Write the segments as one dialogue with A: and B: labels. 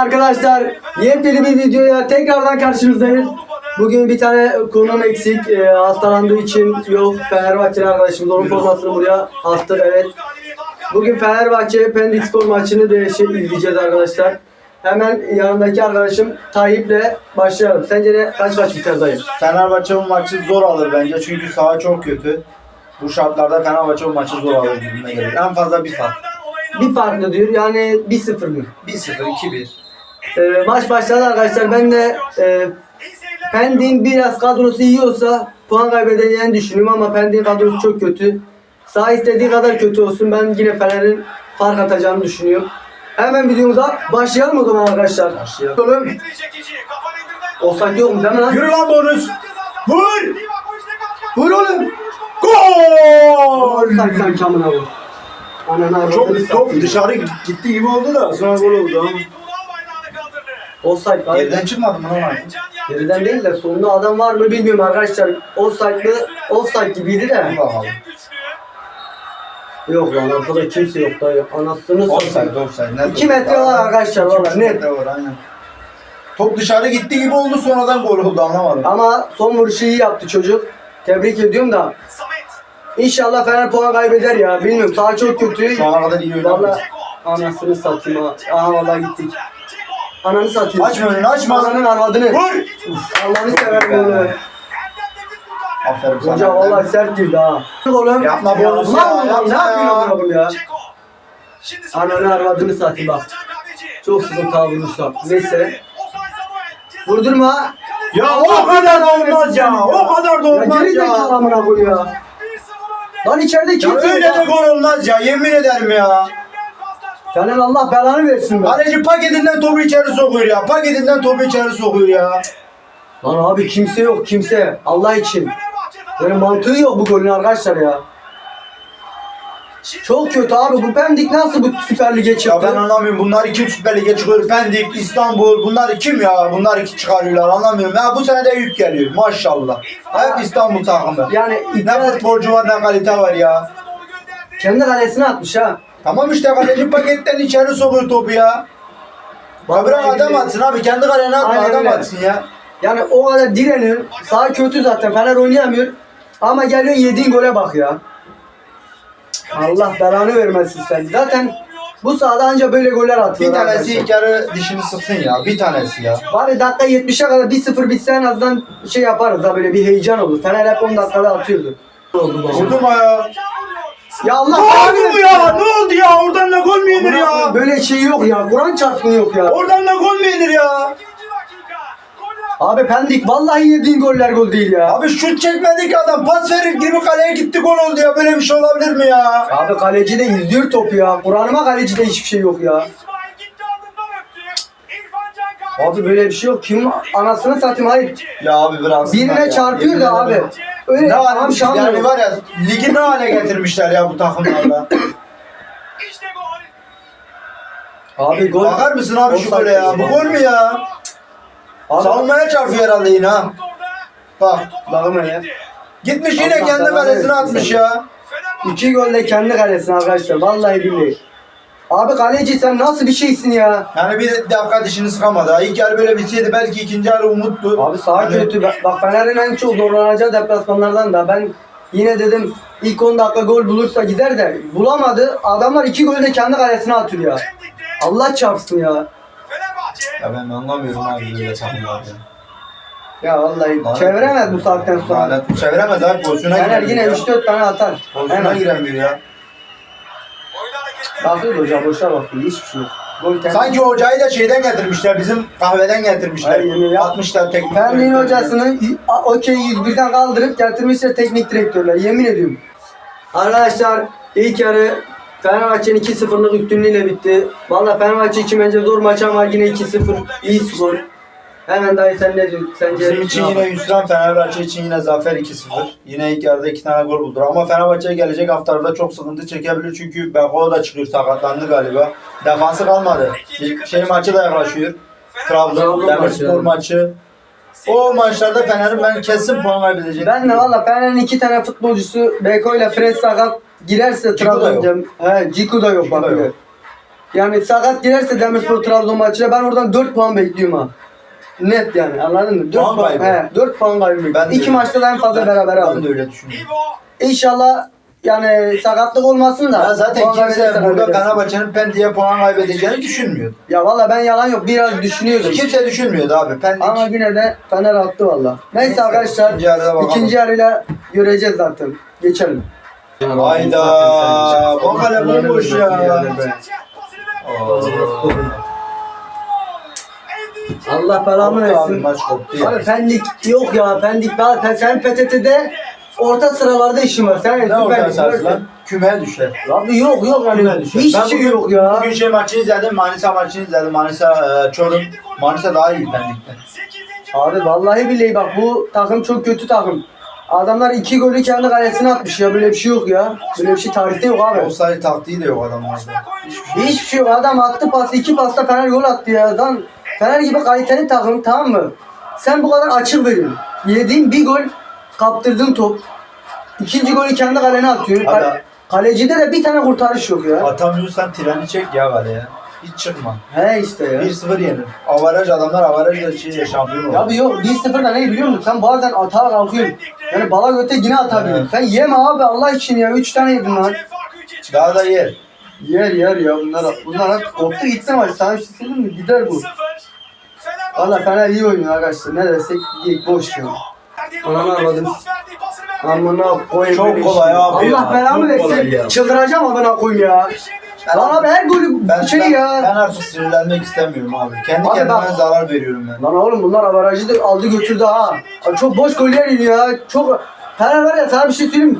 A: Arkadaşlar yepyeni bir videoya tekrardan karşınızdayız. Bugün bir tane konum eksik. Ee, hastalandığı için yok. Fenerbahçeli arkadaşımız onun formasını buraya astı. Evet. Bugün Fenerbahçe Pendik Spor maçını da şey, izleyeceğiz arkadaşlar. Hemen yanındaki arkadaşım Tayyip'le başlayalım. Sence ne kaç kaç biter dayı?
B: Fenerbahçe bu maçı zor alır bence çünkü saha çok kötü. Bu şartlarda Fenerbahçe bu maçı zor alır gibime geliyor. En fazla bir fark.
A: Bir farklı diyor yani 1-0 mı?
B: 1-0, 2-1.
A: Ee, maç başladı arkadaşlar. Ben de e, Pendik'in biraz kadrosu iyi olsa puan kaybedeceğini düşünüyorum ama Pendik'in kadrosu çok kötü. Sağ istediği kadar kötü olsun. Ben yine Fener'in fark atacağını düşünüyorum. Hemen videomuza başlayalım o zaman arkadaşlar.
B: Başlayalım.
A: Offside yok mu değil mi lan?
B: Yürü lan bonus. Vur!
A: Vur oğlum.
B: Gol!
A: Offside sanki amına vur. Ananı
B: Çok top dışarı gitti gibi oldu da sonra gol oldu ama.
A: Offside var.
B: Geriden çıkmadı mı lan?
A: Geriden değil de sonunda adam var mı bilmiyorum arkadaşlar. Offside mı? Offside gibiydi de.
B: Bakalım.
A: Yok lan ortada kimse yok dayı. Anasını
B: Offside,
A: satayım.
B: offside. Net
A: İki metre var arkadaşlar
B: İki
A: valla net.
B: metre var aynen. Top dışarı gitti gibi oldu sonradan gol oldu anlamadım.
A: Ama son vuruşu iyi yaptı çocuk. Tebrik ediyorum da. İnşallah Fener puan kaybeder ya. Bilmiyorum sağ çok kötü.
B: Şu ana kadar iyi oynadı.
A: Valla anasını satayım ha. Aha valla gittik. Ananı satayım.
B: Açma önünü açma.
A: Ananın arvadını.
B: Vur!
A: Allah'ını severim onu.
B: Aferin sana.
A: Hoca valla sert girdi ha. Oğlum.
B: Yapma bonus
A: Yapma
B: ya,
A: oğlum, Ne yapıyorsun
B: ya.
A: oğlum ya? Ananı arvadını satayım bak. Çok sıkıntı vurursa. Neyse. Vurdurma.
B: Ya o kadar da olmaz ya. O kadar da
A: Ya
B: olmaz
A: geri zekalı
B: ya.
A: amına koyayım ya. Lan içeride
B: Ya
A: kimse yok.
B: öyle de gol olmaz ya. Yemin ederim ya.
A: Senin Allah belanı versin be.
B: Kaleci paketinden topu içeri sokuyor ya. Paketinden topu içeri sokuyor ya.
A: Lan abi kimse yok kimse. Allah için. Böyle mantığı yok bu golün arkadaşlar ya. Çok kötü abi. Bu Pendik nasıl bu Süper Lig'e
B: Ya
A: çıktı?
B: ben anlamıyorum. Bunlar kim Süper Lig'e çıkıyor? Pendik, İstanbul. Bunlar kim ya? Bunlar iki çıkarıyorlar. Anlamıyorum. Ya bu sene de yük geliyor. Maşallah. Hep İstanbul takımı.
A: Yani
B: Ne futbolcu var ne kalite var ya.
A: kendi kalesine atmış ha.
B: Tamam işte kaleci paketten içeri sokuyor topu ya. Ya bırak adam atsın abi. Kendi kalene atma
A: Aynen
B: adam
A: öyle.
B: atsın ya.
A: Yani o kadar direniyor. Sağ kötü zaten. Fener oynayamıyor. Ama geliyor yediğin gole bak ya. Allah belanı vermesin sen. Zaten bu sahada anca böyle goller.
B: Bir tanesi
A: arkadaşlar.
B: ilk yarı dişini sıksın ya. Bir tanesi ya.
A: Bari dakika 70'e kadar 1-0 bitse en azından şey yaparız da böyle bir heyecan olur. Fener hep 10 dakikada atıyordu.
B: Vurdu mu ya?
A: Ya Allah
B: Ne oldu bu ya? Ne oldu ya? Oradan da gol mü yenir ya?
A: Böyle şey yok ya. Kur'an çarpını yok ya.
B: Oradan da gol mü yenir ya?
A: Abi Pendik vallahi yediğin goller gol değil ya.
B: Abi şut çekmedi ki adam. Pas verir gibi kaleye gitti gol oldu ya. Böyle bir şey olabilir mi ya?
A: Abi kaleci de izliyor topu ya. Kur'an'ıma kalecide hiçbir şey yok ya. Abi böyle bir şey yok. Kim anasını satayım hayır.
B: Ya abi biraz.
A: Birine çarpıyor da abi. Öyle
B: Ne hale,
A: şan
B: yani var ya ligi ne hale getirmişler ya bu takımlarla.
A: Abi gol.
B: Bakar mısın abi şu gole ya? Bu gol mü ya?
A: Abi,
B: Savunmaya çarpıyor herhalde yine ha. Bak.
A: Bakın ya.
B: Gitmiş yine
A: Allah
B: kendi kalesine atmış ya.
A: İki golle kendi kalesine arkadaşlar. Vallahi billahi. Abi kaleci sen nasıl bir şeysin ya?
B: Yani bir dakika dişini sıkamadı. İlk yarı böyle bitseydi belki ikinci yarı umuttu.
A: Abi sağ
B: Hani-
A: kötü. Bak Fener'in en çok zorlanacağı deplasmanlardan da ben yine dedim ilk 10 dakika gol bulursa gider de bulamadı. Adamlar iki golü de kendi kalesine atıyor ya. Allah çarpsın ya.
B: Ya ben anlamıyorum abi böyle takımlar ya.
A: Vallahi çeviremez bu saatten sonra.
B: Lanet çeviremez abi pozisyona
A: Fener
B: giremiyor
A: yine
B: ya.
A: 3-4 tane atar.
B: Pozisyona
A: az.
B: giremiyor ya.
A: Bakıyor hocam boşa bakıyor. Hiçbir şey yok. Gol kendi.
B: Sanki hocayı da şeyden getirmişler. Bizim kahveden getirmişler.
A: Ay, yemin ya.
B: Atmışlar teknik.
A: Fener'in
B: direktörü.
A: hocasını a- okey 101'den kaldırıp getirmişler teknik direktörler. Yemin ediyorum. Arkadaşlar ilk yarı Fenerbahçe'nin 2-0'lık üstünlüğüyle bitti. Valla Fenerbahçe için bence zor maç ama yine 2-0 iyi skor. Hemen dayı sen ne diyorsun? Sence
B: Bizim için
A: ne
B: yine hüsran, Fenerbahçe için yine zafer 2-0. Yine ilk yarıda iki tane gol buldur. Ama Fenerbahçe gelecek haftalarda çok sıkıntı çekebilir. Çünkü Beko da çıkıyor sakatlandı galiba. Defansı kalmadı. Bir şey maçı da yaklaşıyor. Trabzon,
A: Trabzon
B: Demirspor
A: maçı.
B: O maçlarda Fener'in ben kesin puan kaybedecek.
A: Ben de valla Fener'in iki tane futbolcusu Beko ile Fred sakat girerse
B: Ciku da yok.
A: Trabzon'ca. He Ciku da yok
B: Ciku da yok.
A: Yani sakat girerse Demirspor Trabzon maçına ben oradan 4 puan bekliyorum ha. Net yani anladın mı? 4
B: Puan
A: puan,
B: kaybı.
A: he, 4 puan kaybı.
B: Ben de
A: İki
B: öyle.
A: maçta da en fazla beraber
B: Ben
A: aldık.
B: de öyle düşünüyorum.
A: İnşallah yani sakatlık olmasın da.
B: Ya zaten
A: puan
B: kimse burada. Fenerbahçe'nin Pendik'e puan kaybedeceğini düşünmüyordu.
A: Ya valla ben yalan yok biraz düşünüyordum.
B: Kimse düşünmüyordu abi. Pendik
A: Ama yine de Fener attı valla. Neyse
B: Neyse,
A: arkadaşlar
B: ikinci yarıda bakalım.
A: ikinci yarıyla göreceğiz zaten. Geçelim.
B: Hayda. Bak hele bomboş ya.
A: Allah belamı versin.
B: maç koptu ya.
A: Abi pendik yok ya pendik var. Pen, sen PTT'de orta sıralarda işin var. Sen
B: Ne
A: Süper
B: orta sahası lan? Küme düşer.
A: Abi yok yok yani.
B: Küme düşer.
A: Hiç
B: Ben
A: şey
B: bugün-
A: yok ya.
B: Bugün şey maçını izledim. Manisa maçını izledim. Manisa e, Çorum. Manisa daha iyi Pendik'ten.
A: Abi vallahi billahi bak bu takım çok kötü takım. Adamlar iki golü kendi kalesine atmış ya böyle bir şey yok ya. Böyle bir şey tarihte yok abi.
B: Offside taktiği de yok adamlarda.
A: Hiçbir şey yok. Adam attı pası, iki pasta Fener gol attı ya. Lan Fener gibi kaliteli takım tamam mı? Sen bu kadar açık veriyorsun. Yediğin bir gol kaptırdığın top. İkinci golü kendi kalene atıyor. Kale-
B: Abi-
A: kalecide de bir tane kurtarış yok ya.
B: Atamıyorsan treni çek ya kaleye. Hiç çıkma.
A: He işte ya.
B: 1-0 yenir. Avaraj adamlar avarajla şey şampiyon olur.
A: Ya bir yok 1-0 da ne biliyor musun? Sen bazen atağa kalkıyorsun. Yani bala göte yine atabiliyorsun. Sen yeme abi Allah için ya. 3 tane yedin lan.
B: Daha da yer.
A: Yer yer ya bunlar. Bunlar artık koptu gitti maç. Sana bir şey söyleyeyim mi? Gider bu. Valla Fener iyi oynuyor arkadaşlar. Ne desek değil boş ya. Ananı aradım. Amına koyayım.
B: Çok kolay abi ya,
A: Allah belamı versin. Çıldıracağım amına koyayım ya. Lan abi her golü
B: Ben,
A: şey
B: ben,
A: ya.
B: ben artık sinirlenmek istemiyorum abi. Kendi
A: Abi
B: kendime
A: bak-
B: zarar veriyorum ben.
A: Lan oğlum bunlar avarajı da aldı götürdü ha. Abi çok boş goller iniyor ya. Çok Fener var ya sana bir şey söyleyeyim mi?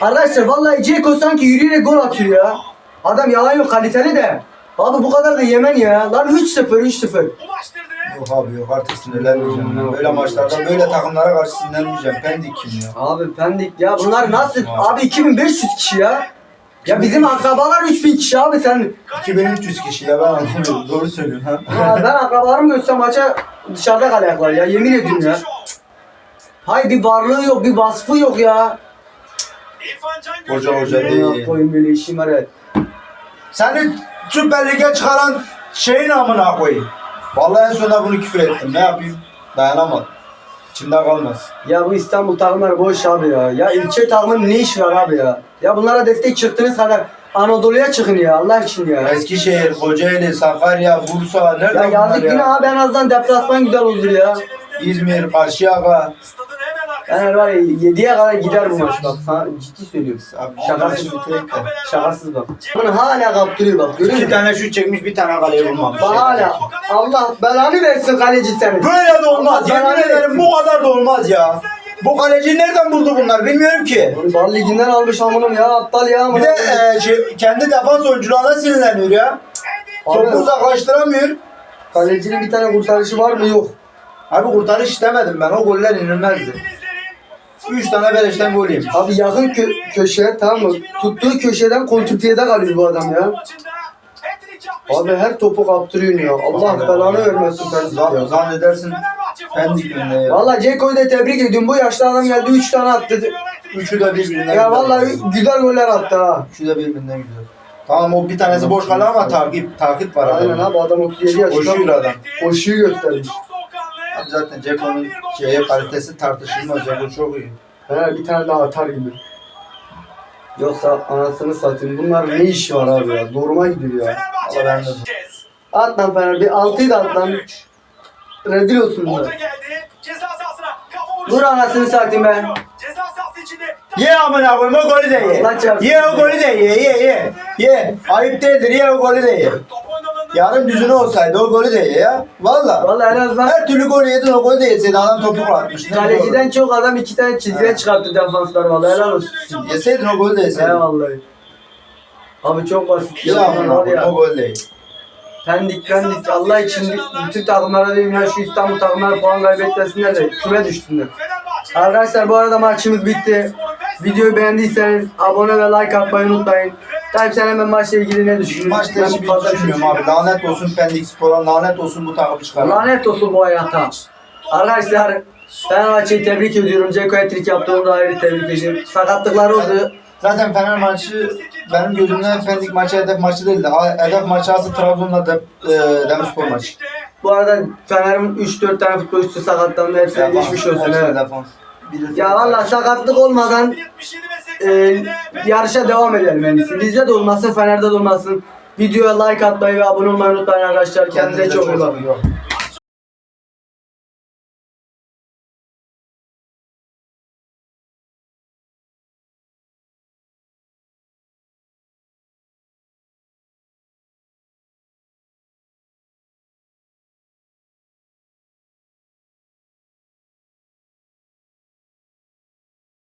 A: Arkadaşlar vallahi Ceko sanki yürüyerek gol atıyor ya. Adam yalan yok kaliteli de. Abi bu kadar da yemen ya. Lan 3-0 3-0.
B: Yok abi yok artık sinirlenmeyeceğim. ben. Böyle maçlarda böyle takımlara karşı sinirlenmeyeceğim. Pendik kim ya?
A: Abi pendik ya bunlar nasıl? Abi 2500 kişi ya. Ya bizim akrabalar 3000 kişi abi sen.
B: 2300 kişi ya ben anlamıyorum. Doğru söylüyorsun ha.
A: Ya ben akrabalarımı görsem maça dışarıda kalacaklar ya yemin ediyorum ya. Hay bir varlığı yok bir vasfı yok ya.
B: Hoca hoca
A: Ya
B: değil.
A: koyun böyle işim var evet.
B: Seni Süper Lig'e çıkaran şeyin amına koyayım. Vallahi en sonunda bunu küfür ettim. Ne yapayım? Dayanamadım. İçimde kalmaz.
A: Ya bu İstanbul takımları boş abi ya. Ya ilçe takımının ne işi var abi ya? Ya bunlara destek çıktığınız kadar Anadolu'ya çıkın ya Allah için ya.
B: Eskişehir, Kocaeli, Sakarya, Bursa, nerede
A: Ya
B: bunlar
A: yazık
B: ya?
A: yine abi en azından deplasman güzel olur ya.
B: İzmir, Karşıyaka.
A: Fener var ya 7'ye kadar gider bu maç bak sana ciddi söylüyorum.
B: Abi,
A: Şakasız
B: de.
A: Şakasız bak. Bunu hala kaptırıyor bak görüyor
B: İki
A: musun?
B: tane şut çekmiş bir tane kaleye vurmamış.
A: Bak hala Allah belanı versin kaleci senin.
B: Böyle de olmaz.
A: Allah
B: Yemin
A: belanı
B: ederim bu kadar da olmaz ya. Bu kaleci nereden buldu bunlar bilmiyorum ki.
A: Oğlum Bal liginden almış amınım ya aptal ya
B: Bir
A: amına.
B: de e, şey, kendi defans oyuncularına sinirleniyor ya. Topu
A: Abi,
B: uzaklaştıramıyor.
A: kalecinin bir tane kurtarışı var mı yok.
B: Abi kurtarış istemedim ben. O goller inilmezdi. Üç tane beleşten gol yemiş.
A: Abi yakın kö- köşeye tamam mı? Tuttuğu köşeden kontrpiyede kalıyor bu adam ya. Abi her topu kaptırıyor ya. Allah belanı vermesin Pendik ya.
B: Zannedersin Pendik önde ya.
A: Valla Ceko'yu da tebrik ediyorum. Bu yaşlı adam geldi 3 tane attı.
B: Üçü de birbirinden
A: Ya vallahi güzel goller attı ha.
B: Üçü de birbirinden güzel. Tamam o bir tanesi boş kaldı ama takip takip var
A: Aynen abi adam 37 yaşında.
B: Koşuyor adam.
A: Koşuyu göstermiş.
B: Abi zaten Ceko'nun şeye kalitesi tartışılmaz. Ceko çok iyi.
A: Fener bir tane daha atar gibi. Yoksa anasını satayım. Bunlar ne işi var abi ya? Zoruma gidiyor ya.
B: Allah ben de.
A: At lan Fener bir 6'yı da at lan. Rezil olsun bunlar. Dur anasını satayım be.
C: Ceza sahası içinde.
B: Ye amına koyayım o golü de ye. Ye o golü de ye ye ye. Ye. Ayıp değildir ye o golü de ye. Yarın düzünü olsaydı o golü de ye ya. Valla.
A: Vallahi en azından
B: Her türlü golü yedin o golü de yeseydi adam topu atmış. Ne
A: kaleciden çok adam iki tane çizgiye çıkarttı defanslar vallahi helal olsun.
B: Yeseydin o golü de yeseydin.
A: He vallahi. Abi çok basit. Ya, var
B: koyayım
A: ya.
B: o golü de ye.
A: Pendik pendik Allah için bütün takımlara diyeyim ya şu İstanbul takımları puan kaybetmesinler de küme düşsünler. Arkadaşlar bu arada maçımız bitti. Videoyu beğendiyseniz abone ve like atmayı unutmayın. Tayyip sen hemen maçla ilgili ne düşünüyorsun?
B: Maçta
A: Ben
B: hiçbir
A: fazla
B: düşünmüyorum
A: şey-
B: abi. Lanet olsun Pendik Spor'a, lanet olsun bu takımı çıkaran.
A: Lanet olsun bu hayata. Arkadaşlar Fenerbahçe'yi tebrik ediyorum. Ceko hat-trick yaptı onu da ayrı tebrik ediyorum. Sakatlıklar oldu.
B: Zaten Fener maçı benim gözümde Pendik maçı hedef maçı değildi. Ha- Hedef maçı aslında Trabzon'la de, e, Demirspor maçı.
A: Bu arada Fener'in 3-4 tane futbolcusu sakatlandı. Hepsine geçmiş olsun. Evet.
B: defans. Biri-
A: Ya valla sakatlık olmadan
C: 77 ve
A: e,
C: 80'de
A: yarışa devam edelim en iyisi. Bizde de olmasın, Fener'de de olmasın. Videoya like atmayı ve abone olmayı unutmayın arkadaşlar. Kendinize çok iyi
B: bakın.